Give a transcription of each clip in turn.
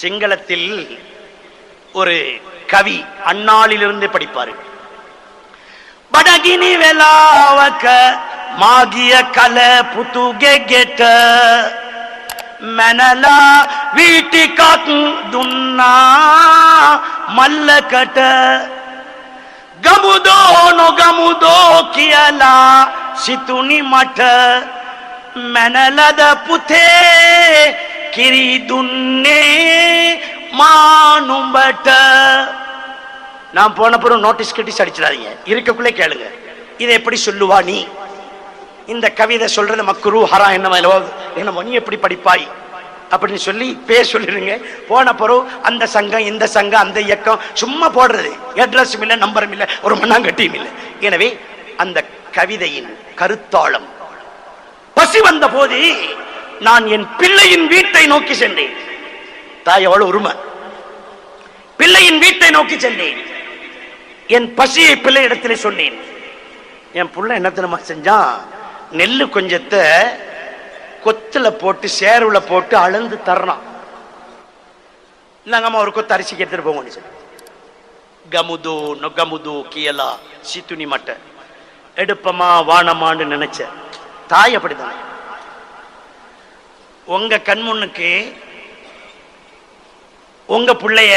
சிங்களத்தில் ஒரு கவி அந்நாளிலிருந்து படிப்பாரு. படகினி வெலாவக்க மாகிய கல புத்துகே கெட்ட மெனலா வீட்டி காக்கு துன்னா மல்ல கட்ட. கமுதோ நோ கமுதோ கியலா சித்துனி மட்ட மெனலத புத்தே கிரி துன்னே மானும்பட்ட நான் போனப்புறம் நோட்டீஸ் கிட்டிஸ் அடிச்சிடாதீங்க இருக்கக்குள்ளே கேளுங்க. இதை எப்படி சொல்லுவா நீ? இந்த கவிதை சொல்றது மக்குரு ஹரா என்னவோ என்னவோ நீ எப்படி படிப்பாய்? அப்படின்னு சொல்லி பேர் சொல்லிருங்க போன பிறகு அந்த சங்கம் இந்த சங்கம் அந்த இயக்கம் சும்மா போடுறது. அட்ரஸும் இல்லை நம்பரும் இல்லை ஒரு மண்ணாங்கட்டியும் இல்லை. எனவே அந்த கவிதையின் கருத்தாளம். பசி வந்த நான் என் பிள்ளையின் வீட்டை நோக்கி சென்றேன். தாய் எவ்வளவு உரிமை. பிள்ளையின் வீட்டை நோக்கி சென்றேன். என் பசியை பிள்ளை இடத்திலே சொன்னேன். என் புள்ள என்ன தெரியுமா செஞ்சான் நெல்லு கொஞ்சத்தை கொத்துல போட்டு சேருல போட்டு அளந்து தரணும் நாங்கம்மா ஒரு கொத்து அரிசிக்கு எடுத்துட்டு போங்க கமுது நொகமுது கியலா சித்துணி மட்டை. எடுப்பமா வானமான்னு நினைச்ச. தாய் அப்படிதான் உங்க கண்முன்னுக்கு உங்க பிள்ளைய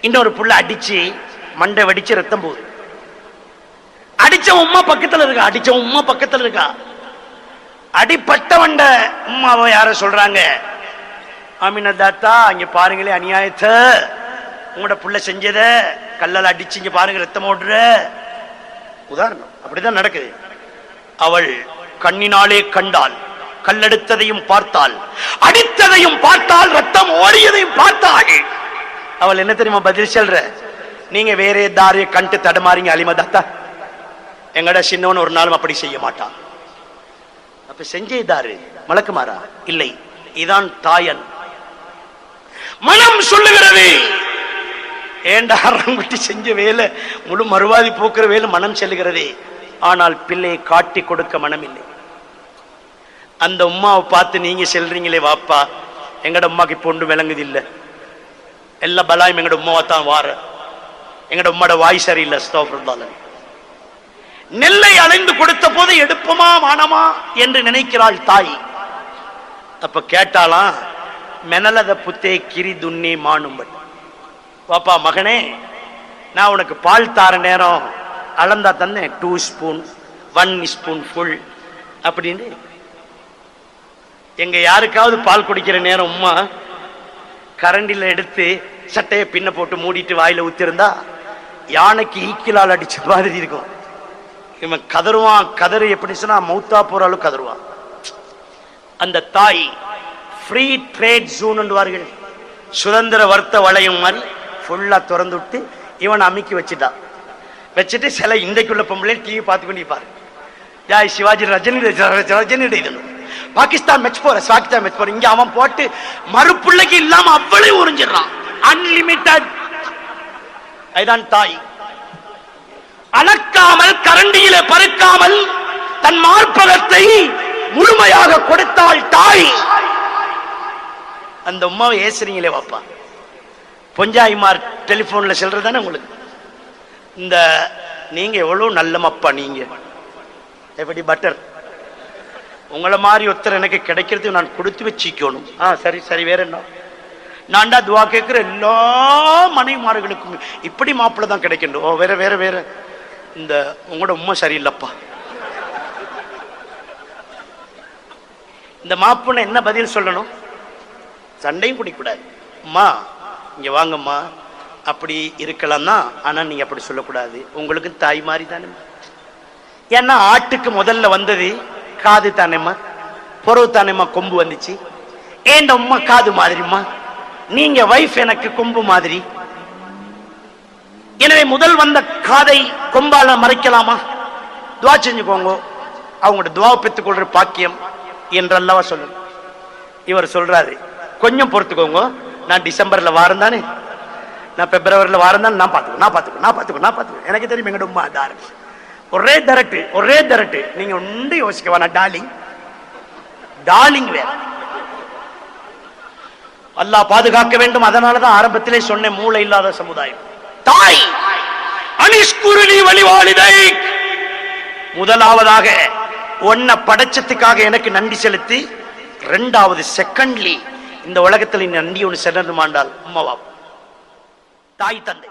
இன்னொரு புள்ள அடிச்சு மண்டை வெடிச்சு ரத்தம் போகுது. அடிச்ச உமா பக்கத்துல இருக்கா? அடிச்ச உமா பக்கத்துல இருக்கா? அடிப்பட்டவண்ட உமாவை யார சொல்றாங்க. ஆமினா தாத்தா இங்க பாருங்களே அநியாயத்தை. உங்களோட புள்ள செஞ்சத கல்லால் அடிச்சு இங்க பாருங்க ரத்தம் ஓடுற. உதாரணம் அப்படிதான் நடக்குது. அவள் கண்ணினாலே கண்டாள் கல்லெடுத்ததையும் பார்த்தாள். அடித்ததையும் பார்த்தால் ரத்தம் ஓடியதையும் பார்த்தாள். அவள் என்ன தெரியுமா பதில் சொல்ற? நீங்க வேற தாரிய கண்டு தடுமாறிங்க அலிமதாத்தா எங்கட சின்னவன் ஒரு நாளும் அப்படி செய்ய மாட்டான். அப்ப செஞ்சேதாரு மலக்குமாரா? இல்லை இதான் தாயன். மனம் சொல்லுகிறது. ஏண்டா அரங்குட்டி செஞ்ச வேலை? முழு மறுவாதி போக்குற வேலை மனம் செல்லுகிறதே. ஆனால் பிள்ளையை காட்டி கொடுக்க மனம் இல்லை அந்த உமாவை பார்த்து நீங்க செல்றீங்களே வாப்பா. எங்கட உமாக்கு இப்போ விளங்குது இல்லை எல்லா பலாயும் எங்கட உம்மாவை தான் வார எங்கட உம்மோட வாய் சரியில்லை ஸ்தோபிரதாலன் நெல்லை அலைந்து கொடுத்த போது எடுப்பமா மானமா என்று நினைக்கிறாள் தாய் அப்ப கேட்டாலாம் மெனலத புத்தே கிரி துண்ணி மானும்பட் பாப்பா மகனே நான் உனக்கு பால் தார நேரம் அளந்தா தந்தேன் two spoon one spoon full அப்படின்னு எங்க யாருக்காவது பால் குடிக்கிற நேரம் உம்மா கரண்டில எடுத்து சட்டையை பின்ன போட்டு மூடிட்டு வாயில ஊத்திருந்தா யானைக்கு ஈக்கிலால் அடிச்ச மாதிரி இருக்கும். இவன் கதருவான் கதறு எப்படி சொன்னா மௌத்தா போறாலும் கதருவான் அந்த தாய் ஃப்ரீ ட்ரேட் ஜூன்வார்கள் சுதந்திர வர்த்த வளையம் மாதிரி ஃபுல்லா திறந்து விட்டு இவன் அமுக்கி வச்சுட்டான் வச்சுட்டு சில இன்றைக்குள்ள பொம்பளை டிவி பார்த்து கொண்டு ஜாய் சிவாஜி ரஜினி ரஜினி இது. பாகிஸ்தான் மேட்ச் போற பாகிஸ்தான் மேட்ச் போற இங்க அவன் போட்டு மறுப்புள்ளைக்கு இல்லாம அவ்வளவு உறிஞ்சிடறான். அன்லிமிட்டட் அதுதான் தாய். அளக்காமல் கரண்டியிலே பறக்காமல் தன் மார்பகத்தை முழுமையாக கொடுத்தாள் தாய். அந்த உமாவை ஏசுறீங்களே வாப்பா. பொஞ்சாயிமார் டெலிபோன்ல செல்றதானே உங்களுக்கு? இந்த நீங்க எவ்வளவு நல்ல மப்பா நீங்க. எப்படி பட்டர் உங்களை மாதிரி ஒருத்தர் எனக்கு கிடைக்கிறதுக்கு நான் கொடுத்து வச்சிக்கணும். ஆ சரி சரி வேற என்ன? நான்டா துவா கேட்குற எல்லா மனைவிமார்களுக்கும் இப்படி மாப்பிள்ள தான் கிடைக்கணும். ஓ வேற வேற வேற. இந்த உங்களோட உண்மை சரியில்லைப்பா. இந்த மாப்புன்னு என்ன பதில் சொல்லணும்? சண்டையும் குடிக்கூடாது அம்மா இங்கே வாங்கம்மா. அப்படி இருக்கலாம் தான் ஆனால் நீங்கள் அப்படி சொல்லக்கூடாது. உங்களுக்கு தாய் மாதிரி தானே ஏன்னா ஆட்டுக்கு முதல்ல வந்தது காது தானேம்மா? பொறவு தானேம்மா கொம்பு வந்துச்சு. ஏண்ட உம்மா காது மாதிரிம்மா? நீங்க வைஃப் எனக்கு கொம்பு மாதிரி. எனவே முதல் வந்த காதை கொம்பால மறைக்கலாமா? துவா செஞ்சுக்கோங்க. அவங்களோட துவா பெற்றுக் கொள்ற பாக்கியம் என்றல்லவா சொல்லு இவர் சொல்றாரு கொஞ்சம் பொறுத்துக்கோங்க. நான் டிசம்பர்ல வாரம் தானே? நான் பிப்ரவரியில் வாரம் தானே? நான் பார்த்துக்கோ நான் பார்த்துக்கோ நான் பார்த்துக்கோ நான் பார்த்துக்கோ. எனக்கு தெரியும் எங்கட உமா தாரு ஒரே தரட்டு ஒரே தரட்டு. நீங்க ஒன்று யோசிக்க வேணாம் டார்லிங் டார்லிங் வேற. அல்லாஹ் பாதுகாக்க வேண்டும். அதனாலதான் ஆரம்பத்திலே சொன்னேன் மூளை இல்லாத சமுதாயம். தாய் அனிஷ்குருளி வழிவாளிதை. முதலாவதாக ஒன்ன படைச்சத்துக்காக எனக்கு நன்றி செலுத்தி ரெண்டாவது செகண்ட்லி இந்த உலகத்தில் நன்றி ஒன்று சென்று மாண்டால் அம்மாவா தாய் தந்தை.